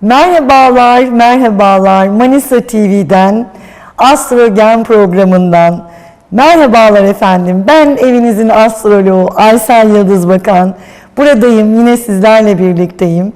Merhabalar, merhabalar. Manisa TV'den, Astrogen programından. Merhabalar efendim. Ben evinizin astroloğu Aysel Yıldız Bakan. Buradayım, yine sizlerle birlikteyim.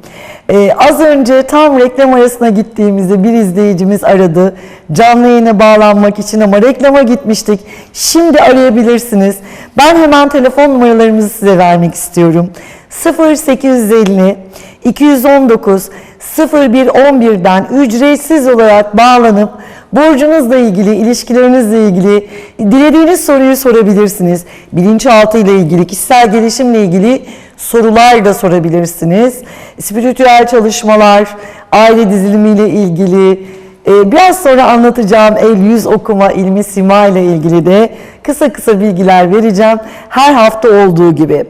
Ee, az önce tam reklam arasına gittiğimizde bir izleyicimiz aradı. Canlı yayına bağlanmak için ama reklama gitmiştik. Şimdi arayabilirsiniz. Ben hemen telefon numaralarımızı size vermek istiyorum. 0850 219 0111'den ücretsiz olarak bağlanıp burcunuzla ilgili, ilişkilerinizle ilgili dilediğiniz soruyu sorabilirsiniz. Bilinçaltı ile ilgili, kişisel gelişimle ilgili sorular da sorabilirsiniz. Spiritüel çalışmalar, aile dizilimiyle ilgili, biraz sonra anlatacağım el yüz okuma ilmi sima ile ilgili de kısa kısa bilgiler vereceğim. Her hafta olduğu gibi.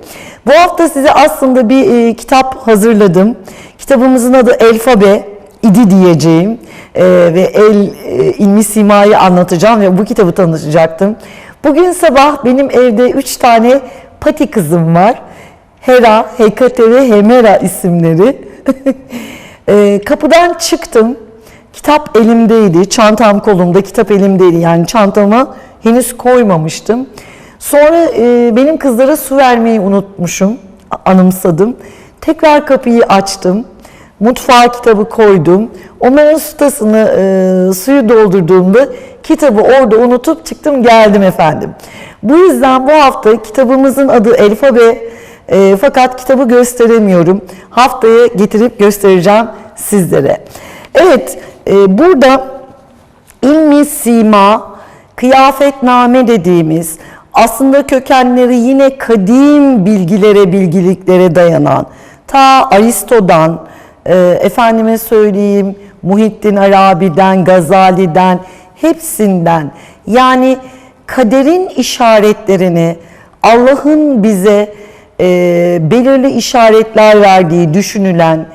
Bu hafta size aslında bir e, kitap hazırladım. Kitabımızın adı Elfabe idi diyeceğim Ee, ve el e, ilmi simayı anlatacağım ve bu kitabı tanıtacaktım. Bugün sabah benim evde üç tane pati kızım var. Hera, Hekate ve Hemera isimleri. Ee, kapıdan çıktım. Kitap elimdeydi, çantam kolumda, kitap elimdeydi. Yani çantama henüz koymamıştım. Sonra e, benim kızlara su vermeyi unutmuşum, anımsadım. Tekrar kapıyı açtım, mutfağa kitabı koydum. Onların sutasını, e, suyu doldurduğumda kitabı orada unutup çıktım geldim efendim. Bu yüzden bu hafta kitabımızın adı Elfabe e, fakat kitabı gösteremiyorum. Haftaya getirip göstereceğim sizlere. Evet, e, burada ilmi sima, kıyafetname dediğimiz aslında kökenleri yine kadim bilgilere, bilgiliklere dayanan ta Aristo'dan, e, efendime söyleyeyim Muhittin Arabi'den, Gazali'den hepsinden yani kaderin işaretlerini Allah'ın bize e, belirli işaretler verdiği düşünülen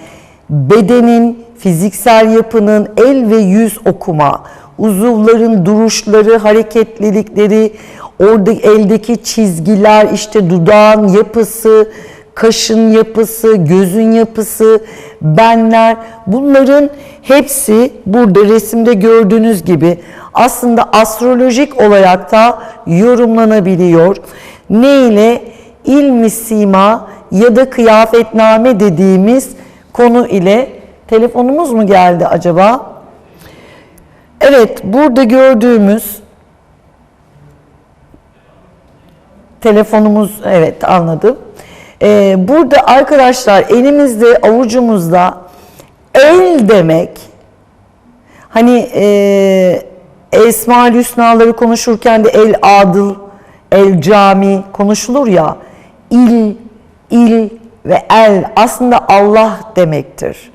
bedenin, fiziksel yapının el ve yüz okuma, uzuvların duruşları, hareketlilikleri, orada eldeki çizgiler, işte dudağın yapısı, kaşın yapısı, gözün yapısı, benler bunların hepsi burada resimde gördüğünüz gibi aslında astrolojik olarak da yorumlanabiliyor. Ne ile? İlmi sima ya da kıyafetname dediğimiz konu ile telefonumuz mu geldi acaba? Evet, burada gördüğümüz telefonumuz evet anladım. Ee, burada arkadaşlar elimizde avucumuzda el demek hani e, Esma-ül Hüsnaları konuşurken de el adıl, el cami konuşulur ya il, il ve el aslında Allah demektir.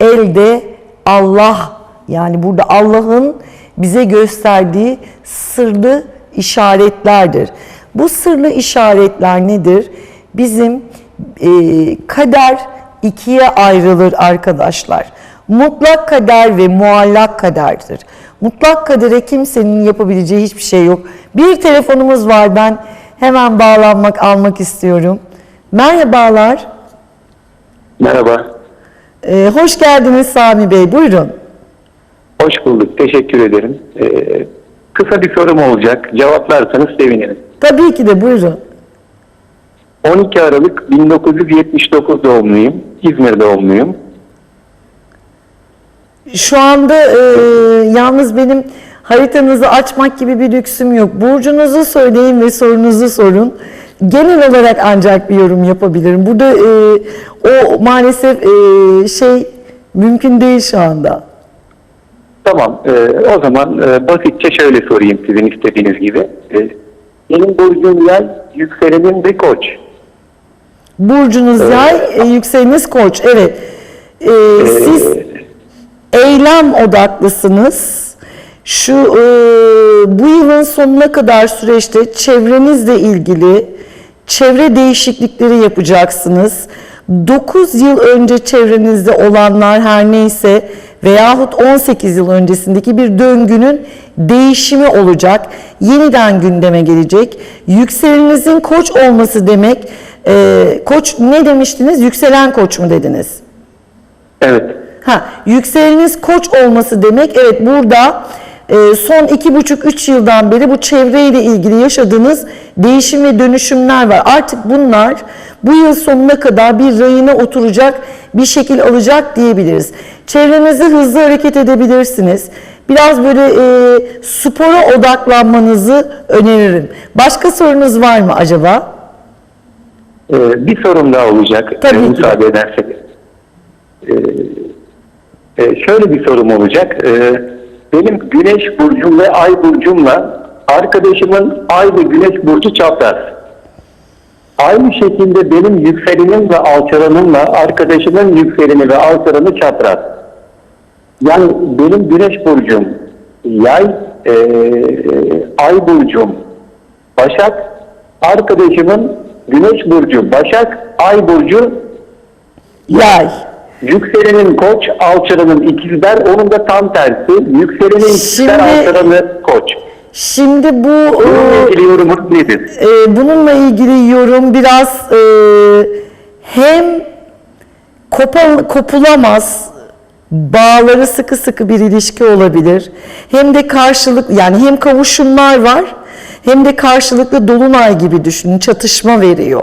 El de Allah yani burada Allah'ın bize gösterdiği sırlı işaretlerdir. Bu sırlı işaretler nedir? Bizim e, kader ikiye ayrılır arkadaşlar. Mutlak kader ve muallak kaderdir. Mutlak kadere kimsenin yapabileceği hiçbir şey yok. Bir telefonumuz var ben hemen bağlanmak almak istiyorum. Merhabalar. Merhaba. Ee, hoş geldiniz Sami Bey. Buyurun. Hoş bulduk. Teşekkür ederim. Ee, kısa bir sorum olacak. Cevaplarsanız sevinirim. Tabii ki de buyurun. 12 Aralık 1979 doğumluyum. İzmir doğumluyum. Şu anda e, yalnız benim haritanızı açmak gibi bir lüksüm yok. Burcunuzu söyleyin ve sorunuzu sorun. Genel olarak ancak bir yorum yapabilirim. Burada e, o maalesef e, şey mümkün değil şu anda. Tamam. ee, o zaman e, basitçe şöyle sorayım sizin istediğiniz gibi. Ee, benim burcum yay, yükselenim de koç. Burcunuz yay, e, yükseleniz koç. Evet. E, siz eylem odaklısınız. Şu e, bu yılın sonuna kadar süreçte çevrenizle ilgili çevre değişiklikleri yapacaksınız. 9 yıl önce çevrenizde olanlar her neyse veyahut 18 yıl öncesindeki bir döngünün değişimi olacak. Yeniden gündeme gelecek. Yükselenizin koç olması demek, e, koç ne demiştiniz? Yükselen koç mu dediniz? Evet. Ha, yükseleniniz koç olması demek evet burada son iki buçuk üç yıldan beri bu çevreyle ilgili yaşadığınız değişim ve dönüşümler var. Artık bunlar bu yıl sonuna kadar bir rayına oturacak bir şekil alacak diyebiliriz. Çevrenizde hızlı hareket edebilirsiniz. Biraz böyle e, spora odaklanmanızı öneririm. Başka sorunuz var mı acaba? Ee, bir sorum daha olacak. Tabii e, ki. müsaade ederseniz. Ee, e, şöyle bir sorum olacak. Ee, benim güneş burcum ve ay burcumla arkadaşımın ay ve güneş burcu çapraz. Aynı şekilde benim yükselenim ve alçalanımla arkadaşımın yükseleni ve alçalanı çapraz. Yani benim güneş burcum yay, e, ay burcum başak, arkadaşımın güneş burcu başak, ay burcu Yay. Yükselenin koç, alçalanın ikizler, onun da tam tersi. Yükselenin ikizler, alçalanı koç. Şimdi bu Bununla e, ilgili yorumunuz nedir? e, bununla ilgili yorum biraz e, hem kopal, kopulamaz bağları sıkı sıkı bir ilişki olabilir. Hem de karşılık yani hem kavuşumlar var hem de karşılıklı dolunay gibi düşünün çatışma veriyor.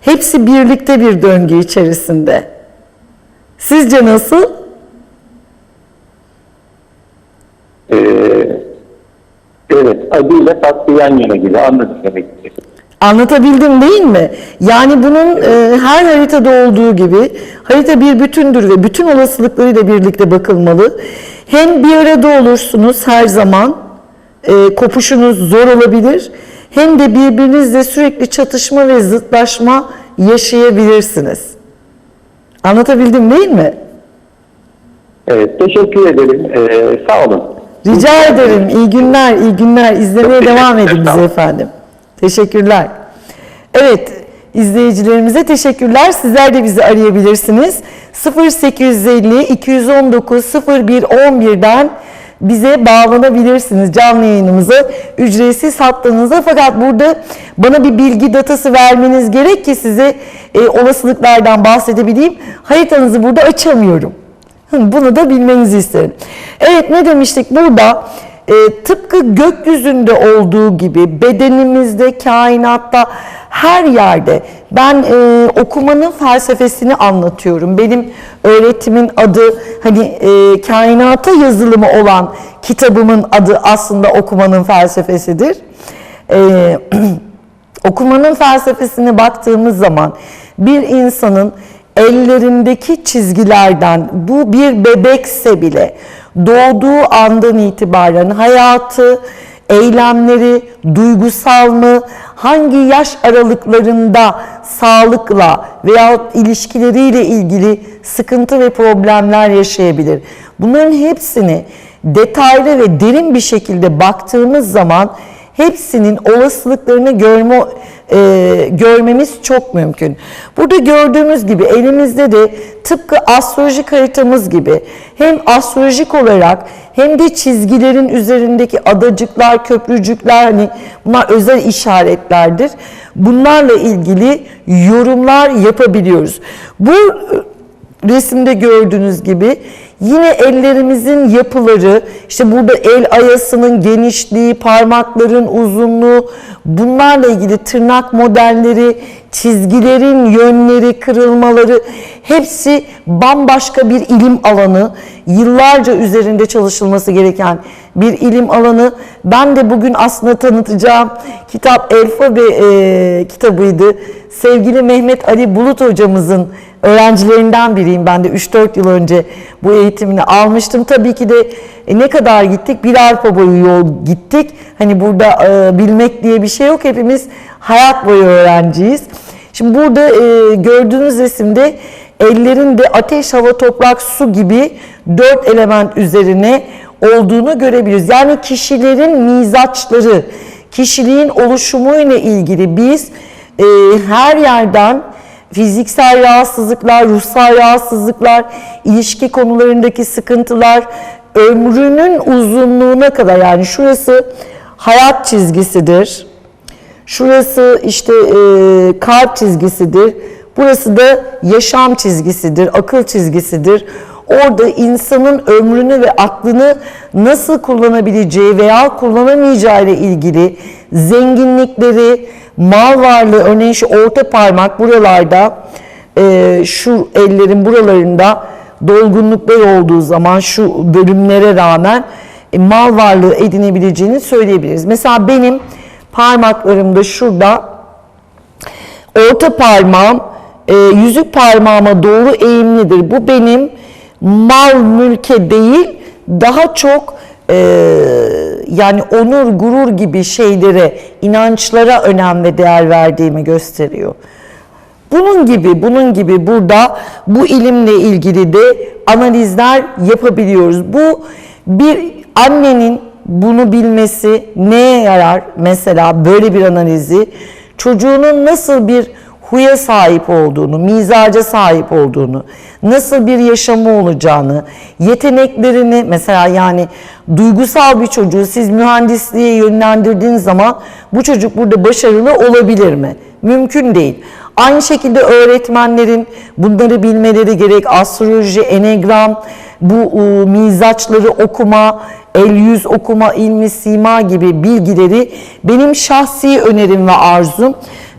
Hepsi birlikte bir döngü içerisinde. Sizce nasıl? Ee, evet, acıyla tatlı yan yana gibi anladım demek ki. Anlatabildim değil mi? Yani bunun e, her haritada olduğu gibi harita bir bütündür ve bütün olasılıklarıyla birlikte bakılmalı. Hem bir arada olursunuz her zaman, e, kopuşunuz zor olabilir. Hem de birbirinizle sürekli çatışma ve zıtlaşma yaşayabilirsiniz. Anlatabildim değil mi? Evet, teşekkür ederim. Ee, sağ olun. Rica ederim. İyi günler, iyi günler. İzlemeye devam edin bize efendim. Teşekkürler. Evet, izleyicilerimize teşekkürler. Sizler de bizi arayabilirsiniz. 0850 219 01 11'den bize bağlanabilirsiniz canlı yayınımıza ücretsiz hattınıza fakat burada bana bir bilgi datası vermeniz gerek ki size e, olasılıklardan bahsedebileyim haritanızı burada açamıyorum Bunu da bilmenizi isterim. Evet ne demiştik burada? E, tıpkı gökyüzünde olduğu gibi bedenimizde, kainatta, her yerde ben e, okumanın felsefesini anlatıyorum. Benim öğretimin adı hani e, kainata yazılımı olan kitabımın adı aslında okumanın felsefesidir. E, okumanın felsefesine baktığımız zaman bir insanın ellerindeki çizgilerden bu bir bebekse bile doğduğu andan itibaren hayatı, eylemleri, duygusal mı, hangi yaş aralıklarında sağlıkla veya ilişkileriyle ilgili sıkıntı ve problemler yaşayabilir. Bunların hepsini detaylı ve derin bir şekilde baktığımız zaman hepsinin olasılıklarını görme, e, görmemiz çok mümkün. Burada gördüğümüz gibi elimizde de tıpkı astrolojik haritamız gibi hem astrolojik olarak hem de çizgilerin üzerindeki adacıklar, köprücükler hani bunlar özel işaretlerdir. Bunlarla ilgili yorumlar yapabiliyoruz. Bu resimde gördüğünüz gibi yine ellerimizin yapıları, işte burada el ayasının genişliği, parmakların uzunluğu, bunlarla ilgili tırnak modelleri, çizgilerin yönleri, kırılmaları hepsi bambaşka bir ilim alanı. Yıllarca üzerinde çalışılması gereken bir ilim alanı. Ben de bugün aslında tanıtacağım kitap Elfabe e, kitabıydı. Sevgili Mehmet Ali Bulut hocamızın öğrencilerinden biriyim. Ben de 3-4 yıl önce bu eğitimini almıştım. Tabii ki de e, ne kadar gittik? Bir arpa boyu yol gittik. Hani burada e, bilmek diye bir şey yok. Hepimiz hayat boyu öğrenciyiz. Şimdi burada e, gördüğünüz resimde ellerinde ateş, hava, toprak, su gibi dört element üzerine olduğunu görebiliriz. Yani kişilerin mizaçları, kişiliğin oluşumuyla ilgili biz e, her yerden fiziksel rahatsızlıklar, ruhsal rahatsızlıklar, ilişki konularındaki sıkıntılar, ömrünün uzunluğuna kadar yani şurası hayat çizgisidir. Şurası işte e, kalp çizgisidir. Burası da yaşam çizgisidir, akıl çizgisidir. orada insanın ömrünü ve aklını nasıl kullanabileceği veya kullanamayacağı ile ilgili zenginlikleri, mal varlığı, örneğin şu orta parmak buralarda, e, şu ellerin buralarında dolgunluklar olduğu zaman şu bölümlere rağmen e, mal varlığı edinebileceğini söyleyebiliriz. Mesela benim parmaklarımda şurada orta parmağım e, yüzük parmağıma doğru eğimlidir. Bu benim mal mülke değil daha çok e, yani onur gurur gibi şeylere inançlara önem ve değer verdiğimi gösteriyor. Bunun gibi, bunun gibi burada bu ilimle ilgili de analizler yapabiliyoruz. Bu bir annenin bunu bilmesi neye yarar? Mesela böyle bir analizi çocuğunun nasıl bir huya sahip olduğunu, mizaca sahip olduğunu, nasıl bir yaşamı olacağını, yeteneklerini mesela yani duygusal bir çocuğu siz mühendisliğe yönlendirdiğiniz zaman bu çocuk burada başarılı olabilir mi? Mümkün değil. Aynı şekilde öğretmenlerin bunları bilmeleri gerek. Astroloji, enegram, bu e, mizaçları okuma, el yüz okuma, ilmi sima gibi bilgileri benim şahsi önerim ve arzum.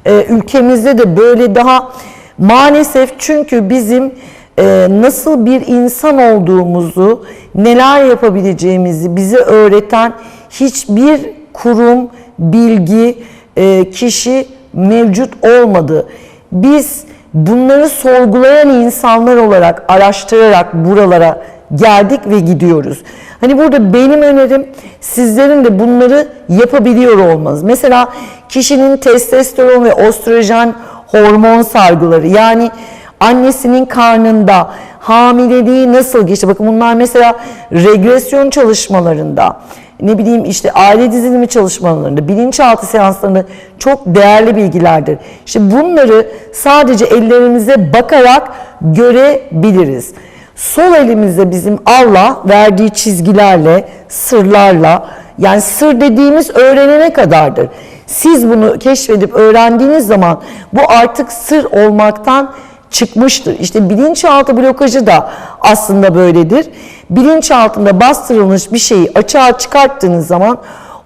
E, ülkemizde de böyle daha maalesef çünkü bizim e, nasıl bir insan olduğumuzu, neler yapabileceğimizi bize öğreten hiçbir kurum, bilgi, e, kişi mevcut olmadı. Biz bunları sorgulayan insanlar olarak araştırarak buralara geldik ve gidiyoruz. Hani burada benim önerim sizlerin de bunları yapabiliyor olmanız. Mesela kişinin testosteron ve östrojen hormon salgıları yani annesinin karnında hamileliği nasıl geçti? Bakın bunlar mesela regresyon çalışmalarında ne bileyim işte aile dizilimi çalışmalarında, bilinçaltı seanslarında çok değerli bilgilerdir. İşte bunları sadece ellerimize bakarak görebiliriz. Sol elimizde bizim Allah verdiği çizgilerle, sırlarla, yani sır dediğimiz öğrenene kadardır. Siz bunu keşfedip öğrendiğiniz zaman bu artık sır olmaktan çıkmıştır. İşte bilinçaltı blokajı da aslında böyledir. Bilinçaltında bastırılmış bir şeyi açığa çıkarttığınız zaman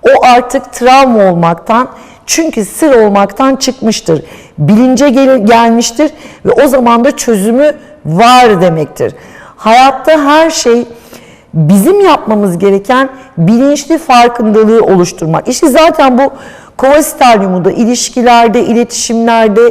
o artık travma olmaktan çünkü sır olmaktan çıkmıştır. Bilince gel- gelmiştir ve o zaman da çözümü var demektir. Hayatta her şey bizim yapmamız gereken bilinçli farkındalığı oluşturmak. İşte zaten bu kova steryumu da ilişkilerde, iletişimlerde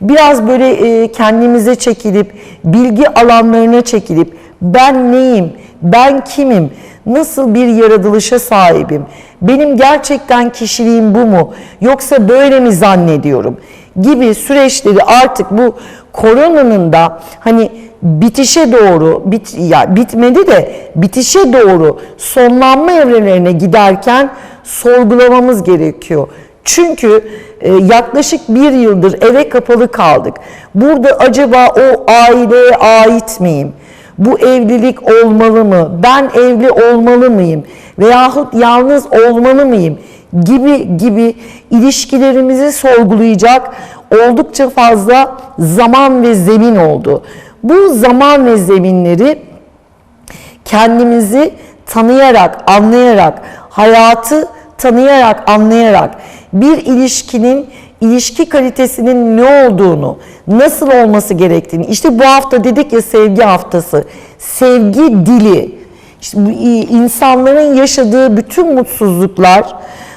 biraz böyle e, kendimize çekilip, bilgi alanlarına çekilip ben neyim, ben kimim, nasıl bir yaratılışa sahibim, benim gerçekten kişiliğim bu mu yoksa böyle mi zannediyorum gibi süreçleri artık bu koronanın da hani bitişe doğru bit ya bitmedi de bitişe doğru sonlanma evrelerine giderken sorgulamamız gerekiyor. Çünkü e, yaklaşık bir yıldır eve kapalı kaldık. Burada acaba o aileye ait miyim? Bu evlilik olmalı mı? Ben evli olmalı mıyım? Veyahut yalnız olmalı mıyım? Gibi gibi ilişkilerimizi sorgulayacak oldukça fazla zaman ve zemin oldu. Bu zaman ve zeminleri kendimizi tanıyarak, anlayarak, hayatı tanıyarak, anlayarak bir ilişkinin ilişki kalitesinin ne olduğunu, nasıl olması gerektiğini. İşte bu hafta dedik ya sevgi haftası. Sevgi dili. İnsanların yaşadığı bütün mutsuzluklar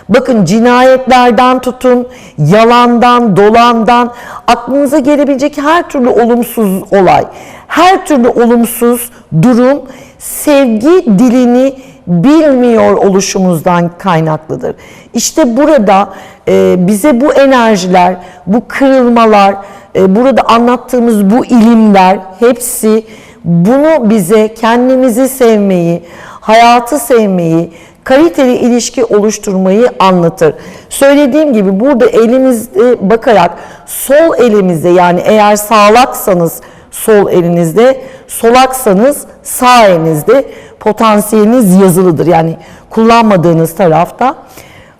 Bakın cinayetlerden tutun, yalandan, dolandan, aklınıza gelebilecek her türlü olumsuz olay, her türlü olumsuz durum sevgi dilini bilmiyor oluşumuzdan kaynaklıdır. İşte burada e, bize bu enerjiler, bu kırılmalar, e, burada anlattığımız bu ilimler hepsi bunu bize kendimizi sevmeyi, hayatı sevmeyi, kaliteli ilişki oluşturmayı anlatır. Söylediğim gibi burada elimizde bakarak sol elimizde yani eğer sağlaksanız sol elinizde, solaksanız sağ elinizde potansiyeliniz yazılıdır. Yani kullanmadığınız tarafta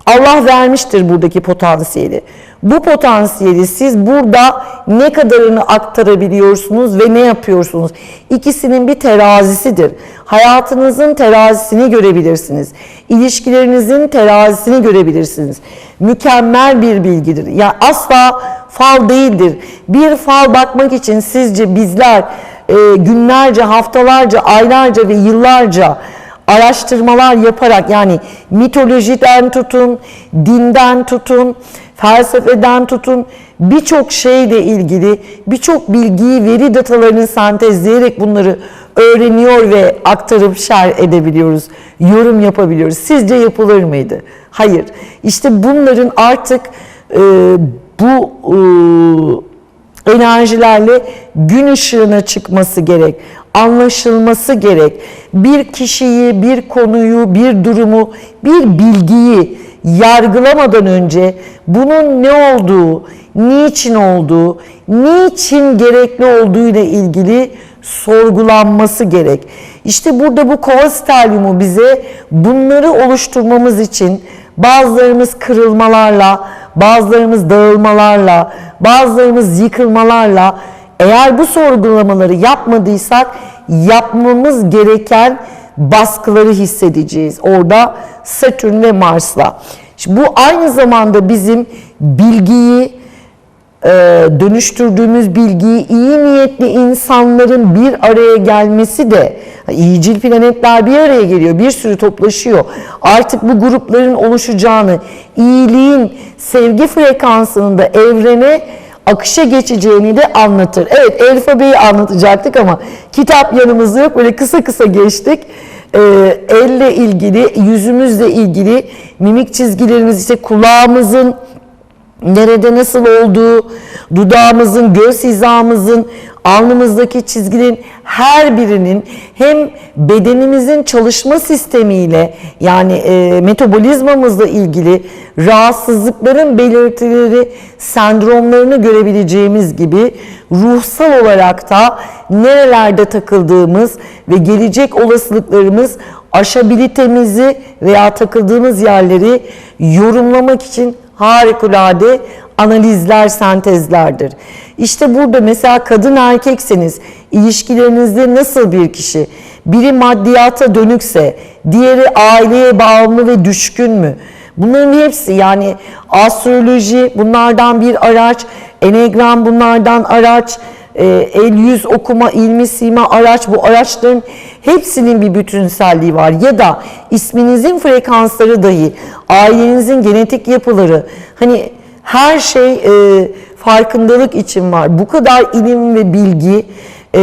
Allah vermiştir buradaki potansiyeli. Bu potansiyeli siz burada ne kadarını aktarabiliyorsunuz ve ne yapıyorsunuz? İkisinin bir terazisidir. Hayatınızın terazisini görebilirsiniz. İlişkilerinizin terazisini görebilirsiniz. Mükemmel bir bilgidir. Yani asla fal değildir. Bir fal bakmak için sizce bizler e, günlerce, haftalarca, aylarca ve yıllarca araştırmalar yaparak yani mitolojiden tutun, dinden tutun, felsefeden tutun birçok şeyle ilgili birçok bilgiyi veri datalarını sentezleyerek bunları öğreniyor ve aktarıp şer edebiliyoruz. Yorum yapabiliyoruz. Sizce yapılır mıydı? Hayır. İşte bunların artık e, bu e, enerjilerle gün ışığına çıkması gerek, anlaşılması gerek. Bir kişiyi, bir konuyu, bir durumu, bir bilgiyi yargılamadan önce bunun ne olduğu, niçin olduğu, niçin gerekli olduğu ile ilgili sorgulanması gerek. İşte burada bu kova stelyumu bize bunları oluşturmamız için bazılarımız kırılmalarla, bazılarımız dağılmalarla, bazılarımız yıkılmalarla eğer bu sorgulamaları yapmadıysak yapmamız gereken baskıları hissedeceğiz. Orada Satürn ve Mars'la. Şimdi bu aynı zamanda bizim bilgiyi, e, dönüştürdüğümüz bilgiyi iyi niyetli insanların bir araya gelmesi de iyicil planetler bir araya geliyor, bir sürü toplaşıyor. Artık bu grupların oluşacağını, iyiliğin sevgi frekansının da evrene akışa geçeceğini de anlatır. Evet alfabeyi anlatacaktık ama kitap yanımızda yok. Böyle kısa kısa geçtik. Ee, elle ilgili, yüzümüzle ilgili mimik çizgilerimiz işte kulağımızın nerede nasıl olduğu, dudağımızın, göz hizamızın, alnımızdaki çizginin her birinin hem bedenimizin çalışma sistemiyle yani e, metabolizmamızla ilgili rahatsızlıkların belirtileri, sendromlarını görebileceğimiz gibi ruhsal olarak da nerelerde takıldığımız ve gelecek olasılıklarımız aşabilitemizi veya takıldığımız yerleri yorumlamak için harikulade analizler, sentezlerdir. İşte burada mesela kadın erkekseniz ilişkilerinizde nasıl bir kişi? Biri maddiyata dönükse, diğeri aileye bağımlı ve düşkün mü? Bunların hepsi yani astroloji bunlardan bir araç, enegram bunlardan araç, e, el yüz okuma, ilmi sima araç bu araçların hepsinin bir bütünselliği var. Ya da isminizin frekansları dahi, ailenizin genetik yapıları hani her şey e, farkındalık için var. Bu kadar ilim ve bilgi e,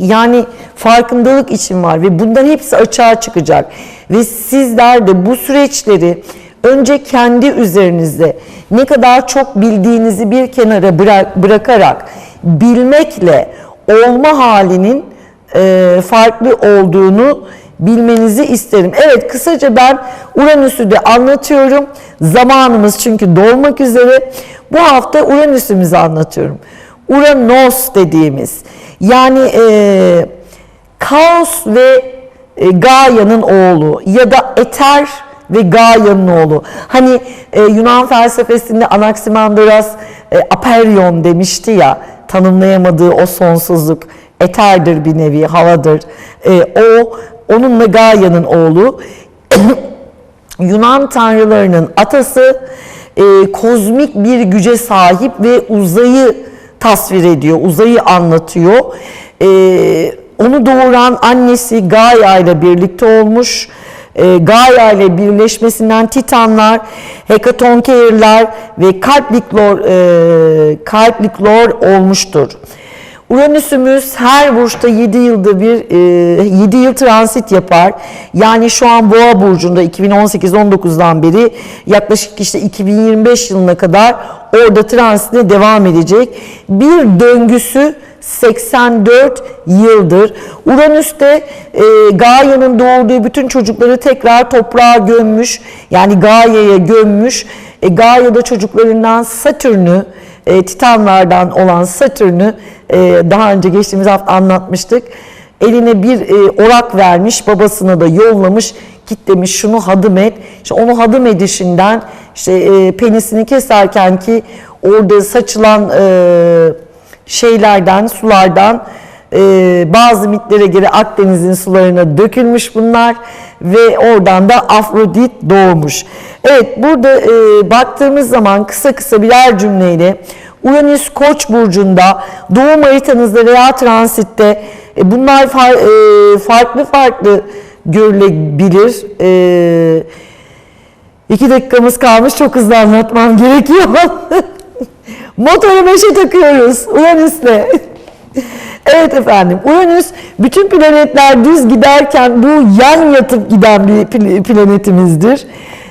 yani farkındalık için var ve bundan hepsi açığa çıkacak. Ve sizler de bu süreçleri önce kendi üzerinizde ne kadar çok bildiğinizi bir kenara bırak, bırakarak bilmekle olma halinin e, farklı olduğunu bilmenizi isterim. Evet kısaca ben Uranüs'ü de anlatıyorum. Zamanımız çünkü dolmak üzere. Bu hafta Uranüs'ümüzü anlatıyorum. Uranos dediğimiz yani e, Kaos ve e, Gaia'nın oğlu ya da Eter ve Gaia'nın oğlu. Hani e, Yunan felsefesinde Anaximanderos e, Aperyon demişti ya tanımlayamadığı o sonsuzluk eterdir bir nevi havadır. E, o onunla Gaia'nın oğlu. Yunan tanrılarının atası e, kozmik bir güce sahip ve uzayı tasvir ediyor, uzayı anlatıyor. E, onu doğuran annesi Gaia ile birlikte olmuş. E, Gaia ile birleşmesinden Titanlar, Hekatonkeirler ve Kalpliklor, e, Kalpliklor olmuştur. Uranüsümüz her burçta 7 yılda bir e, 7 yıl transit yapar. Yani şu an Boğa burcunda 2018-19'dan beri yaklaşık işte 2025 yılına kadar orada transitine devam edecek. Bir döngüsü 84 yıldır. Uranüs'te e, Gaia'nın doğurduğu bütün çocukları tekrar toprağa gömmüş. Yani Gaia'ya gömmüş. E, Gaia'da çocuklarından Satürn'ü e, Titanlardan olan Satürn'ü e, daha önce geçtiğimiz hafta anlatmıştık. eline bir e, orak vermiş, babasına da yollamış, git demiş şunu hadım et. İşte onu hadım edişinden işte e, penisini keserken ki orada saçılan e, şeylerden, sulardan e, bazı mitlere göre Akdeniz'in sularına dökülmüş bunlar ve oradan da Afrodit doğmuş. Evet burada e, baktığımız zaman kısa kısa birer cümleyle Uranüs Koç burcunda doğum haritanızda veya transitte e, bunlar far- e, farklı farklı görülebilir. E, iki dakikamız kalmış çok hızlı anlatmam gerekiyor. Motoru beşe takıyoruz Uranüs'le. evet efendim Uranüs bütün planetler düz giderken bu yan yatıp giden bir pl- planetimizdir.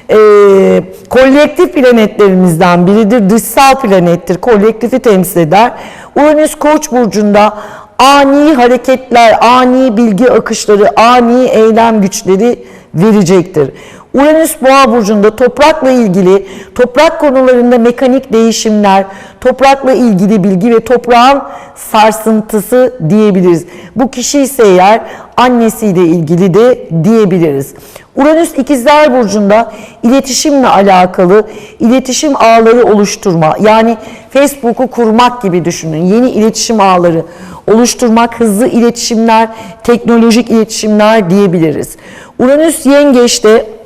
Ee, kolektif planetlerimizden biridir. Dışsal planettir. Kolektifi temsil eder. Uranüs Koç burcunda ani hareketler, ani bilgi akışları, ani eylem güçleri verecektir. Uranüs Boğa burcunda toprakla ilgili, toprak konularında mekanik değişimler, toprakla ilgili bilgi ve toprağın sarsıntısı diyebiliriz. Bu kişi ise eğer annesiyle ilgili de diyebiliriz. Uranüs İkizler burcunda iletişimle alakalı iletişim ağları oluşturma yani Facebook'u kurmak gibi düşünün. Yeni iletişim ağları oluşturmak, hızlı iletişimler, teknolojik iletişimler diyebiliriz. Uranüs Yengeç'te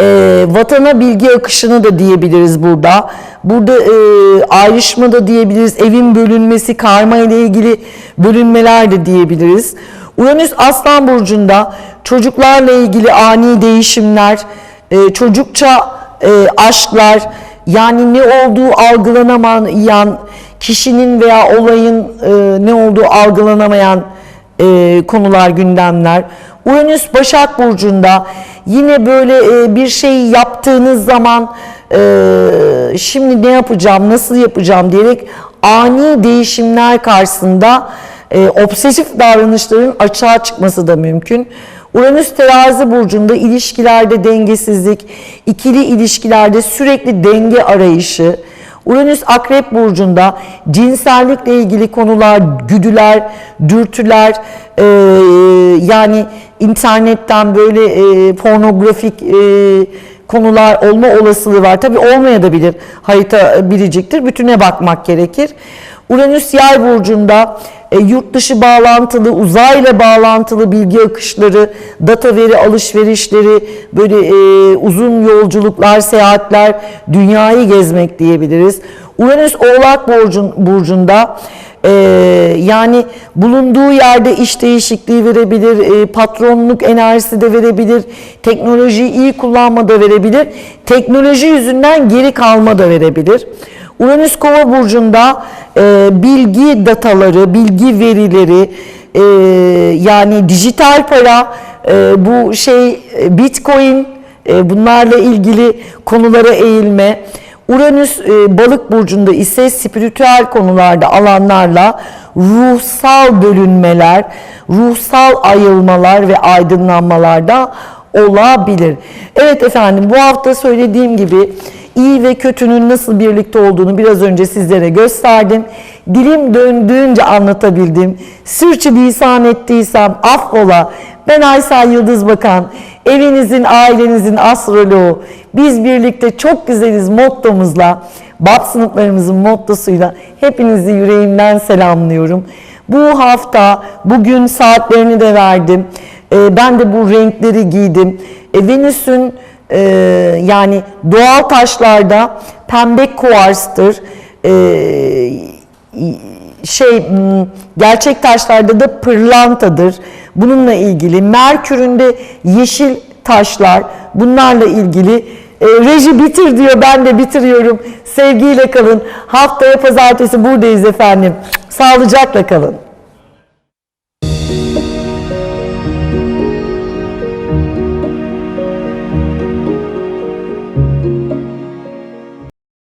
e, vatana bilgi akışını da diyebiliriz burada. Burada e, ayrışma da diyebiliriz. Evin bölünmesi, karma ile ilgili bölünmeler de diyebiliriz. Uranüs Aslan Burcu'nda çocuklarla ilgili ani değişimler, e, çocukça e, aşklar, yani ne olduğu algılanamayan kişinin veya olayın e, ne olduğu algılanamayan e, konular, gündemler. Uranüs Başak Burcu'nda yine böyle e, bir şey yaptığınız zaman e, şimdi ne yapacağım, nasıl yapacağım diyerek ani değişimler karşısında e, obsesif davranışların açığa çıkması da mümkün. Uranüs terazi burcunda ilişkilerde dengesizlik, ikili ilişkilerde sürekli denge arayışı, Uranüs Akrep Burcu'nda cinsellikle ilgili konular, güdüler, dürtüler, e, yani internetten böyle e, pornografik e, konular olma olasılığı var. Tabi olmayabilir harita biriciktir. Bütüne bakmak gerekir. Uranüs Yay Burcu'nda e, yurt dışı bağlantılı, uzayla bağlantılı bilgi akışları, data veri alışverişleri, böyle e, uzun yolculuklar, seyahatler, dünyayı gezmek diyebiliriz. Uranüs Oğlak Burcun, Burcu'nda e, yani bulunduğu yerde iş değişikliği verebilir, e, patronluk enerjisi de verebilir, teknolojiyi iyi kullanma da verebilir, teknoloji yüzünden geri kalma da verebilir. Uranüs Kova burcunda e, bilgi dataları, bilgi verileri, e, yani dijital para, e, bu şey e, Bitcoin, e, bunlarla ilgili konulara eğilme. Uranüs e, balık burcunda ise spiritüel konularda alanlarla ruhsal bölünmeler, ruhsal ayılmalar ve aydınlanmalar da olabilir. Evet efendim bu hafta söylediğim gibi iyi ve kötünün nasıl birlikte olduğunu biraz önce sizlere gösterdim. Dilim döndüğünce anlatabildim. Sürçülisan ettiysem affola. Ben Aysel Yıldız Bakan, evinizin, ailenizin astroloğu. Biz birlikte çok güzeliz mottomuzla, BAP sınıflarımızın mottosuyla hepinizi yüreğimden selamlıyorum. Bu hafta, bugün saatlerini de verdim. Ee, ben de bu renkleri giydim. E, Venüs'ün e, yani doğal taşlarda pembe kuarstır. E, şey gerçek taşlarda da pırlantadır. Bununla ilgili Merkür'ün de yeşil taşlar bunlarla ilgili e, reji bitir diyor ben de bitiriyorum. Sevgiyle kalın. Haftaya pazartesi buradayız efendim. Sağlıcakla kalın.